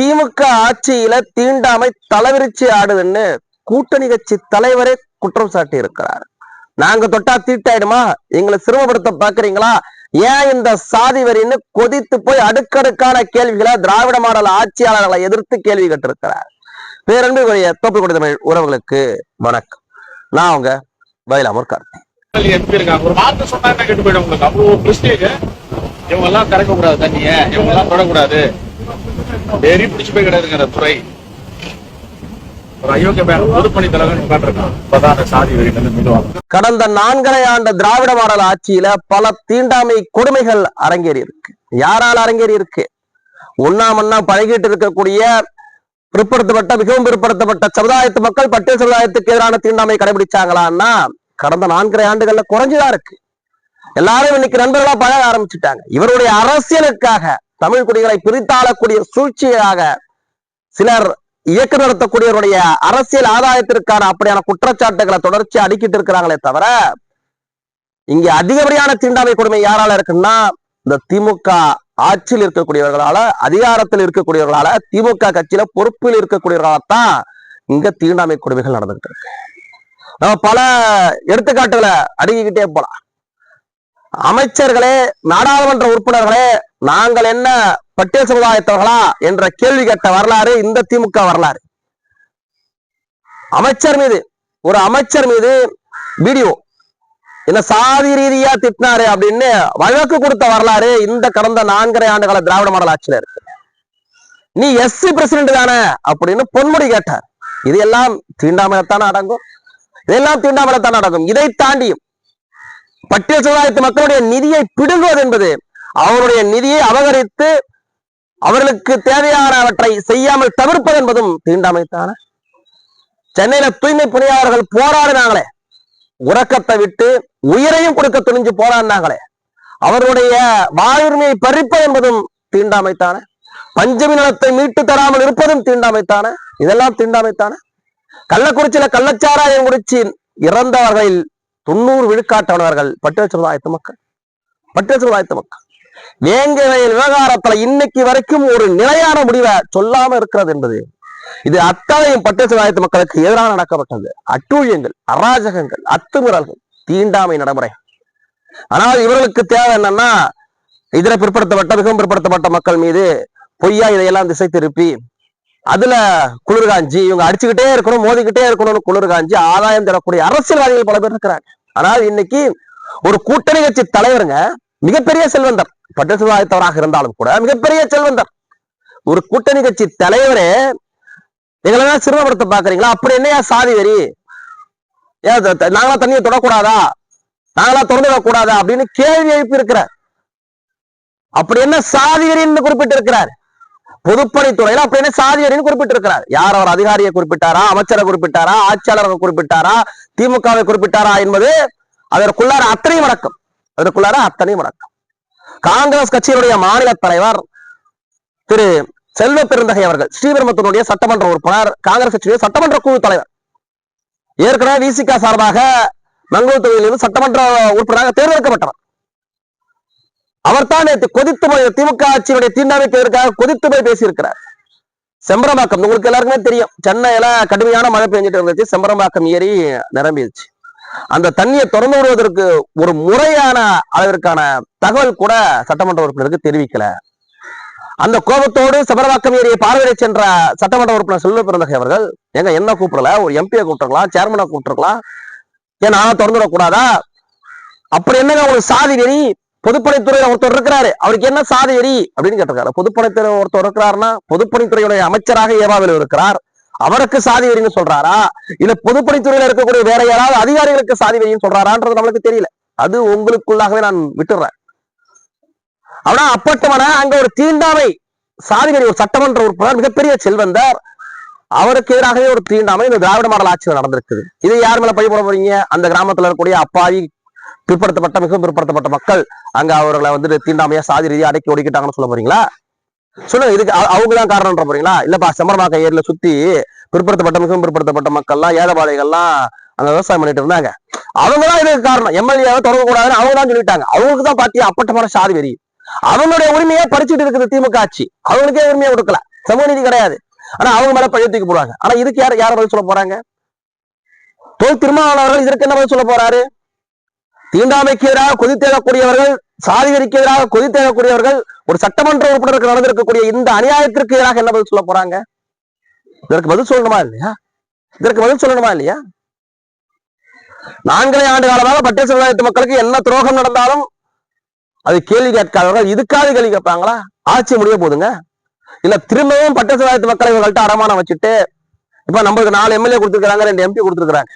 திமுக ஆட்சியில தீண்டாமை தலைவிரிச்சு ஆடுதுன்னு கூட்டணி கட்சி தலைவரே குற்றம் சாட்டி இருக்கிறார் நாங்க தொட்டா தீட்டாயிடுமா? எங்களை சிரமப்படுத்த பாக்குறீங்களா? ஏன் இந்த சாதி வரின்னு கொதித்து போய் அடுக்கடுக்கான கேள்விகளை திராவிட மாடல் ஆட்சியாளர்களை எதிர்த்து கேள்வி கேட்டிருக்கிறார். பேரன்புக்குரிய தோப்புக்குடி தமிழ் உறவுகளுக்கு வணக்கம். நான் அவங்க வயலாமூர் கார்த்தி. எம்பி இருக்காங்க ஒரு வார்த்தை சொன்னா போயிடும் உங்களுக்கு. அவ்வளவு பிரஸ்டேஜ் இவங்க எல்லாம் கறக்க கூடாது தண்ணிய. இவங்க எல்லாம் தொடக்கூடாது. வெறி பிடிச்சு போய் கிடையாதுங்கிற துறை. ஒரு அயோக்கிய பேர் பொதுப்பணி தலைவர் உட்காந்துருக்கான் இப்பதான் அந்த சாதி வெறி வந்து கடந்த நான்கரை ஆண்டு திராவிட மாடல் ஆட்சியில பல தீண்டாமை கொடுமைகள் அரங்கேறி இருக்கு யாரால் அரங்கேறி இருக்கு ஒன்னா பழகிட்டு இருக்கக்கூடிய பிற்படுத்தப்பட்ட மிகவும் பிற்படுத்தப்பட்ட சமுதாயத்து மக்கள் பட்டியல் சமுதாயத்துக்கு எதிரான தீண்டாமை கடைபிடிச்சாங்களான்னா கடந்த நான்கரை ஆண்டுகள்ல குறைஞ்சுதான் இருக்கு. எல்லாரும் இன்னைக்கு நண்பர்களா பழக ஆரம்பிச்சுட்டாங்க. இவருடைய அரசியலுக்காக தமிழ் குடிகளை பிரித்தாளக்கூடிய சூழ்ச்சியாக சிலர் இயக்கம் நடத்தக்கூடியவருடைய அரசியல் ஆதாயத்திற்கான அப்படியான குற்றச்சாட்டுகளை தொடர்ச்சி அடிக்கிட்டு இருக்கிறாங்களே தவிர இங்க அதிகப்படியான தீண்டாமை கொடுமை யாரால இருக்குன்னா இந்த திமுக ஆட்சியில் இருக்கக்கூடியவர்களால அதிகாரத்தில் இருக்கக்கூடியவர்களால திமுக கட்சியில பொறுப்பில் இருக்கக்கூடியவர்களால தான் இங்க தீண்டாமை கொடுமைகள் நடந்துகிட்டு இருக்கு. நம்ம பல எடுத்துக்காட்டுகளை அடுக்கிக்கிட்டே போலாம். அமைச்சர்களே நாடாளுமன்ற உறுப்பினர்களே நாங்கள் என்ன பட்டேல் சமுதாயத்தவர்களா என்ற கேள்வி கேட்ட வரலாறு இந்த திமுக வரலாறு. அமைச்சர் மீது ஒரு அமைச்சர் மீது வீடியோ. என்ன சாதி ரீதியா திட்டினாரு அப்படின்னு வழக்கு கொடுத்த வரலாறு இந்த கடந்த நான்கரை ஆண்டுகால திராவிட மாடல் ஆட்சியில இருக்கு. நீ எஸ்சி பிரசிடென்ட் தானே அப்படின்னு பொன்முடி கேட்டார். இது எல்லாம் தீண்டாமலத்தானே அடங்கும். இதெல்லாம் தீண்டாமலத்தான அடங்கும். இதை தாண்டியும் பட்டியல் சமுதாயத்து மக்களுடைய நிதியை பிடுங்குவது என்பது அவருடைய நிதியை அபகரித்து அவர்களுக்கு தேவையானவற்றை செய்யாமல் தவிர்ப்பது என்பதும் தீண்டாமைத்தான சென்னையில தூய்மை பணியாளர்கள் போராடினாங்களே. உறக்கத்தை விட்டு உயிரையும் கொடுக்க துணிஞ்சு போராடினாங்களே. அவருடைய வாழ்வுரிமையை பறிப்பது என்பதும் தீண்டாமைத்தான பஞ்சமி நலத்தை மீட்டு தராமல் இருப்பதும் தீண்டாமைத்தான இதெல்லாம் தீண்டாமைத்தான கள்ளக்குறிச்சியில கள்ளச்சாராயம் குறிச்சி இறந்தவர்களில் தொண்ணூறு விழுக்காட்டானவர்கள் பட்டியல் சமுதாயத்து மக்கள். பட்டியல் சமுதாயத்து மக்கள். வேங்கை வயல் விவகாரத்துல இன்னைக்கு வரைக்கும் ஒரு நிலையான முடிவை சொல்லாம இருக்கிறது என்பது. இது அத்தனையும் பட்டியல் சமுதாயத்து மக்களுக்கு எதிராக நடக்கப்பட்டது. அட்டூழியங்கள் அராஜகங்கள் அத்துமீறல்கள் தீண்டாமை நடைமுறை. ஆனால் இவர்களுக்கு தேவை என்னன்னா இதர பிற்படுத்தப்பட்ட மிகவும் பிற்படுத்தப்பட்ட மக்கள் மீது பொய்யா இதையெல்லாம் திசை திருப்பி அதுல குளிர்காஞ்சி இவங்க அடிச்சுக்கிட்டே இருக்கணும் மோதிக்கிட்டே இருக்கணும்னு குளிர் காஞ்சி ஆதாயம் தரக்கூடிய அரசியல்வாதிகள் பல பேர் இருக்கிறாங்க. ஆனால் இன்னைக்கு ஒரு கூட்டணி கட்சி தலைவருங்க மிகப்பெரிய செல்வந்தர். பட்டியல் சமுதாயத்தவராக இருந்தாலும் கூட மிகப்பெரிய செல்வந்தர். ஒரு கூட்டணி கட்சி தலைவரே எங்களை சிறுமப்படுத்த பாக்குறீங்களா அப்படி என்னையா சாதி வெறி? நாங்களா தண்ணியை தொடக்கூடாதா? நாங்களா திறந்து விடக்கூடாதா அப்படின்னு கேள்வி எழுப்பியிருக்கிறார் அப்படி என்ன சாதி வெறின்னு குறிப்பிட்டு இருக்கிறார் பொதுப்பணித்துறையில அப்படி என்ன சாதி வெறின்னு குறிப்பிட்டு இருக்கிறார் யார் அவர் அதிகாரியை குறிப்பிட்டாரா? அமைச்சரை குறிப்பிட்டாரா? ஆட்சியாளரை குறிப்பிட்டாரா? திமுகவை குறிப்பிட்டாரா என்பது அதற்குள்ளார அத்தனையும் வணக்கம் அதற்குள்ளார அத்தனையும் வணக்கம் காங்கிரஸ் கட்சியினுடைய மாநில தலைவர் திரு செல்வ பெருந்தகை அவர்கள் ஸ்ரீபெரும்பத்தூருடைய சட்டமன்ற உறுப்பினர் காங்கிரஸ் கட்சியுடைய சட்டமன்ற குழு தலைவர். ஏற்கனவே விசிகா சார்பாக மங்களூர் தொகுதியிலிருந்து சட்டமன்ற உறுப்பினராக தேர்ந்தெடுக்கப்பட்டவர். அவர்தான் நேற்று கொதித்து போய் திமுக ஆட்சியினுடைய தீண்டாமைக்கு கொதித்து போய் பேசியிருக்கிறார். செம்பரம்பாக்கம் உங்களுக்கு எல்லாருக்குமே தெரியும் சென்னையில கடுமையான மழை பெஞ்சிட்டு இருந்துச்சு செம்பரம்பாக்கம் ஏறி நிரம்பிடுச்சு. அந்த தண்ணியை திறந்து விடுவதற்கு ஒரு முறையான அளவிற்கான தகவல் கூட சட்டமன்ற உறுப்பினருக்கு தெரிவிக்கல. அந்த கோபத்தோடு சபரவாக்கம் ஏரியை பார்வையிட சென்ற சட்டமன்ற உறுப்பினர் செல்வ பிறந்தகை அவர்கள் எங்க என்ன கூப்பிடல? ஒரு எம்பியை கூப்பிட்டுருக்கலாம் சேர்மனை கூப்பிட்டுருக்கலாம். ஏன் நான் திறந்து விடக்கூடாதா அப்படி என்னங்க ஒரு சாதி வெறி? பொதுப்பணித்துறையில ஒருத்தர் இருக்கிறாரு அவருக்கு என்ன சாதி வெறி? அப்படின்னு கேட்டிருக்காரு. பொதுப்பணித்துறை ஒருத்தர் இருக்கிறாருன்னா பொதுப்பணித்துறையுடைய அமைச்சராக ஏவாவில் இருக்கிறார். அவருக்கு சாதி வெறின்னு சொல்றாரா? இல்ல பொதுப்பணித்துறையில இருக்கக்கூடிய வேற யாராவது அதிகாரிகளுக்கு சாதி வெறின்னு சொல்றாரான்றது நம்மளுக்கு தெரியல. அது உங்களுக்குள்ளாகவே நான் விட்டுறேன். ஆனா அப்பட்டமான அங்க ஒரு தீண்டாமை சாதி வெறி ஒரு சட்டமன்ற உறுப்பினர் மிகப்பெரிய செல்வந்தர் அவருக்கு எதிராகவே ஒரு தீண்டாமை இந்த திராவிட மாடல் ஆட்சியில் நடந்திருக்குது. இது யார் மேல பழி போட போறீங்க? அந்த கிராமத்துல இருக்கக்கூடிய அப்பாவி பிற்படுத்தப்பட்ட மிகவும் பிற்படுத்தப்பட்ட மக்கள் அங்க அவர்களை வந்து தீண்டாமையா சாதி ரீதியா அடக்கி ஒடுக்கிட்டாங்கன்னு சொல்ல போறீங்களா? சொல்லுங்க இதுக்கு அவ- அவங்கதான் காரணம்ன்ற போறீங்களா? இல்லப்பா செம்பரமாக்க ஏரியில சுத்தி பிற்படுத்தப்பட்ட மிகவும் பிற்படுத்தப்பட்ட மக்கள்லாம் ஏழைபாளைகள்லாம் அந்த விவசாயம் பண்ணிட்டு இருந்தாங்க. அவங்க தான் இதுக்கு காரணம். எம்எல்ஏவை தொடங்க கூடாதுன்னு அவங்க தான் சொல்லிட்டாங்க. அவங்களுக்கு தான் பாத்தியா அப்பட்டமான சாதி வெறி. அவங்களுடைய உரிமையை பறிச்சுட்டு இருக்குது திமுக ஆட்சி. அவங்களுக்கே உரிமையை கொடுக்கல. சமூக நீதி கிடையாது. ஆனா அவங்க மேல பழைய தூக்கி போடுவாங்க. ஆனா இதுக்கு யார் யார பதில் சொல்ல போறாங்க? தொழில் திருமாவளவர்கள் இதற்கு என்ன பதில் சொல்ல போறாரு? தீண்டாமைக்கு எதிராக கொதித்தேடக்கூடியவர்கள் சாதிகரிக்கு எதிராக கொதித்தேகக்கூடியவர்கள் ஒரு சட்டமன்ற உறுப்பினருக்கு நடந்திருக்கக்கூடிய இந்த அநியாயத்திற்கு எதிராக என்ன பதில் சொல்ல போறாங்க? இதற்கு பதில் சொல்லணுமா இல்லையா? இதற்கு பதில் சொல்லணுமா இல்லையா? நான்கரை ஆண்டு காலமாக பட்டியல் சமுதாயத்து மக்களுக்கு என்ன துரோகம் நடந்தாலும் அது கேள்வி கேட்காதவர்கள் இதுக்காவது கேள்வி கேட்பாங்களா? ஆட்சி முடிய போதுங்க. இல்ல திரும்பவும் பட்ட சமுதாயத்து மக்களை இவங்கள்ட்ட அடமானம் வச்சுட்டு இப்ப நம்மளுக்கு நாலு எம்எல்ஏ கொடுத்துருக்காங்க ரெண்டு எம்பி கொடுத்துருக்காங்க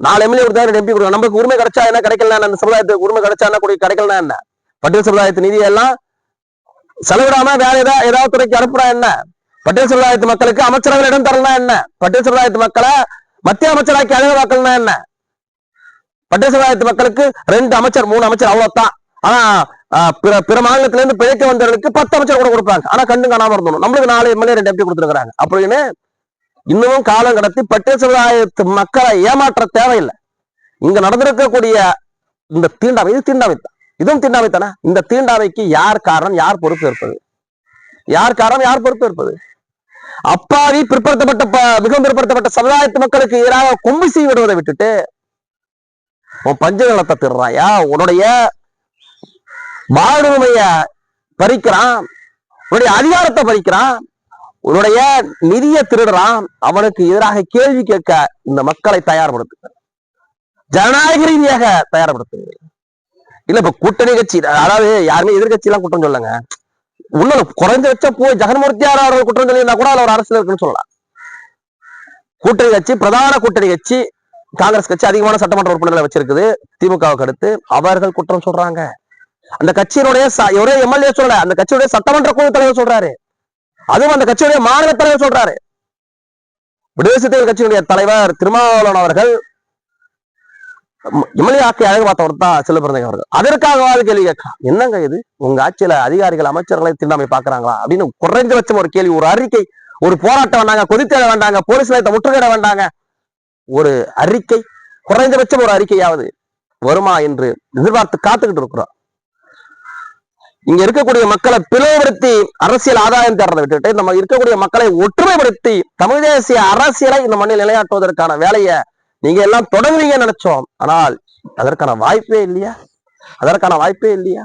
நாலு எம்எல்ஏ கொடுத்தா ரெண்டு எம்பி கொடுக்கணும். நமக்கு உரிமை கிடைச்சா என்ன? கிடைக்கல அந்த சமுதாயத்துக்கு உரிமை கிடைச்சா என்ன? கூட கிடைக்கலனா என்ன? பட்டியல் சமுதாயத்து நிதி எல்லாம் செலவிடாம வேற ஏதாவது ஏதாவது துறைக்கு அனுப்புறா என்ன? பட்டியல் சமுதாயத்து மக்களுக்கு அமைச்சரவை இடம் தரலாம் என்ன? பட்டியல் சமுதாயத்து மக்களை மத்திய அமைச்சராக்கி அழகாக்கலனா என்ன? பட்டியல் சமுதாயத்து மக்களுக்கு ரெண்டு அமைச்சர் மூணு அமைச்சர் அவ்வளவுதான். ஆனா ஆஹ், பிற பிற மாநிலத்திலிருந்து பிழைக்க வந்தவர்களுக்கு பத்து அமைச்சர் கூட கொடுப்பாங்க. ஆனா கண்டு காணாம இருந்தோம் நம்மளுக்கு நாலு எம்எல்ஏ ரெண்டு எம்பி கொடுத்துருக்காங்க அப்படின்னு இன்னமும் காலம் கடத்தி பட்டியல் சமுதாயத்து மக்களை ஏமாற்ற தேவையில்லை. இங்க நடந்திருக்கக்கூடிய இந்த தீண்டாமை இது தீண்டாமை தான் இதுவும் தீண்டாமைத்தானே இந்த தீண்டாமைக்கு யார் காரணம் யார் பொறுப்பு இருப்பது? யார் காரணம் யார் பொறுப்பு இருப்பது? அப்பாவி பிற்படுத்தப்பட்ட ப- மிகவும் பிற்படுத்தப்பட்ட சமுதாயத்து மக்களுக்கு எதிராக கொம்பு செய்ய விடுவதை விட்டுட்டு உன் பஞ்சநலத்தை திருறாயா? உன்னுடைய வாழ்வுமைய பறிக்கிறான். உன்னுடைய அதிகாரத்தை பறிக்கிறான். உன்னுடைய நிதியை திருடுறான் அவனுக்கு எதிராக கேள்வி கேட்க இந்த மக்களை தயார்படுத்துங்க ஜனநாயக ரீதியாக தயார்படுத்துங்க இல்ல இப்ப கூட்டணி கட்சி அதாவது யாருமே எதிர்கட்சி எல்லாம் குற்றம் சொல்லுங்க இன்னும் குறைஞ்சபட்ச போய் ஜெகன்மூர்த்தியார் அவர்கள் குற்றம் சொல்லியிருந்தா கூட அதுல ஒரு அரசியல் இருக்குன்னு சொல்லலாம். கூட்டணி கட்சி பிரதான கூட்டணி கட்சி காங்கிரஸ் கட்சி அதிகமான சட்டமன்ற உறுப்பினர்களை வச்சிருக்குது. திமுகவுக்கு அடுத்து அவர்கள் குற்றம் சொல்றாங்க. அந்த கட்சியினுடைய ஒரே எம்எல்ஏ சொல்ல அந்த கட்சியுடைய சட்டமன்ற குழு தலைவர் சொல்றாரு. அதுவும் அந்த கட்சியுடைய மாநில தலைவர் சொல்றாரு. விடுதலை சிறுத்தைகள் கட்சியினுடைய தலைவர் திருமாவளவன் அவர்கள் எம்எல்ஏ ஆக்கி அழகு பார்த்தவர் தான் செல்லுபிறந்தங்க அவர்கள். அதற்காகவாது கேள்வி கேட்கலாம். என்னங்க இது? உங்க ஆட்சியில அதிகாரிகள் அமைச்சர்களை தீண்டாமை பாக்குறாங்களா அப்படின்னு குறைஞ்சபட்சம் ஒரு கேள்வி ஒரு அறிக்கை ஒரு போராட்டம் வேண்டாங்க கொதித்தேட வேண்டாங்க போலீஸ் நிலையத்தை முற்றுகையிட வேண்டாங்க. ஒரு அறிக்கை குறைந்தபட்சம் ஒரு அறிக்கையாவது வருமா என்று எதிர்பார்த்து காத்துக்கிட்டு இருக்கிறோம். இங்க இருக்கக்கூடிய மக்களை பிளவுபடுத்தி அரசியல் ஆதாயம் தேடுறதை விட்டுட்டு நம்ம இருக்கக்கூடிய மக்களை ஒற்றுமைப்படுத்தி தமிழ் தேசிய அரசியலை இந்த மண்ணில் நிலையாட்டுவதற்கான வேலையை நீங்க எல்லாம் தொடங்குவீங்கன்னு நினைச்சோம். ஆனால் அதற்கான வாய்ப்பே இல்லையா? அதற்கான வாய்ப்பே இல்லையா?